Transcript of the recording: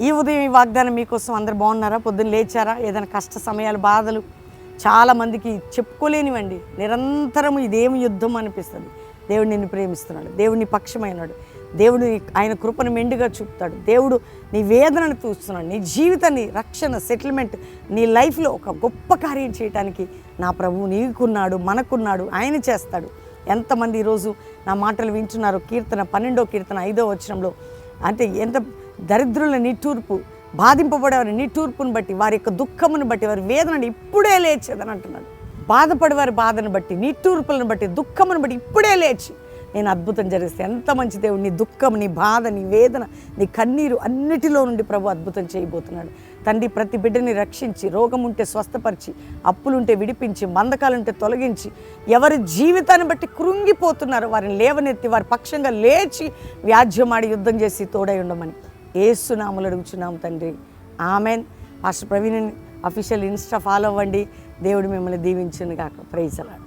ఈ ఉదయం ఈ వాగ్దానం మీకోసం అందరు బాగున్నారా? పొద్దున్న లేచారా? ఏదైనా కష్ట సమయాలు బాధలు చాలామందికి చెప్పుకోలేనివండి. నిరంతరం ఇదేమి యుద్ధం అనిపిస్తుంది. దేవుడు నిన్ను ప్రేమిస్తున్నాడు. దేవుడిని పక్షమైనాడు. దేవుడు ఆయన కృపను మెండుగా చూపుతాడు. దేవుడు నీ వేదనను చూస్తున్నాడు. నీ జీవితాన్ని రక్షణ సెటిల్మెంట్ నీ లైఫ్లో ఒక గొప్ప కార్యం చేయడానికి నా ప్రభువు నీకున్నాడు మనకున్నాడు ఆయన చేస్తాడు. ఎంతమంది ఈరోజు నా మాటలు వింటున్నారు కీర్తన పన్నెండో కీర్తన ఐదో వచనంలో. అంటే ఎంత దరిద్రుల నిట్టూర్పు బాధింపబడేవారి నిట్టూర్పును బట్టి వారి యొక్క దుఃఖమును బట్టి వారి వేదనని ఇప్పుడే లేచేదని అంటున్నాడు. బాధపడేవారి బాధను బట్టి నిట్టూర్పులను బట్టి దుఃఖమును బట్టి ఇప్పుడే లేచి నేను అద్భుతం జరిగిస్తే ఎంత మంచి దేవుడు నీ దుఃఖం నీ బాధ నీ వేదన నీ కన్నీరు అన్నిటిలో నుండి ప్రభు అద్భుతం చేయబోతున్నాడు. తండ్రి ప్రతి బిడ్డని రక్షించి రోగం ఉంటే స్వస్థపరిచి అప్పులుంటే విడిపించి మందకాలుంటే తొలగించి ఎవరి జీవితాన్ని బట్టి కృంగిపోతున్నారో వారిని లేవనెత్తి వారి పక్షంగా లేచి వ్యాజ్యమాడి యుద్ధం చేసి తోడై ఉండమని. ఏసునాములు అడుగుచున్నాము తండ్రి. Amen. Pastor Praveen official Insta follow అవ్వండి. దేవుడు మిమ్మల్ని దీవించును కాక ప్రైజ్ అలాడ్.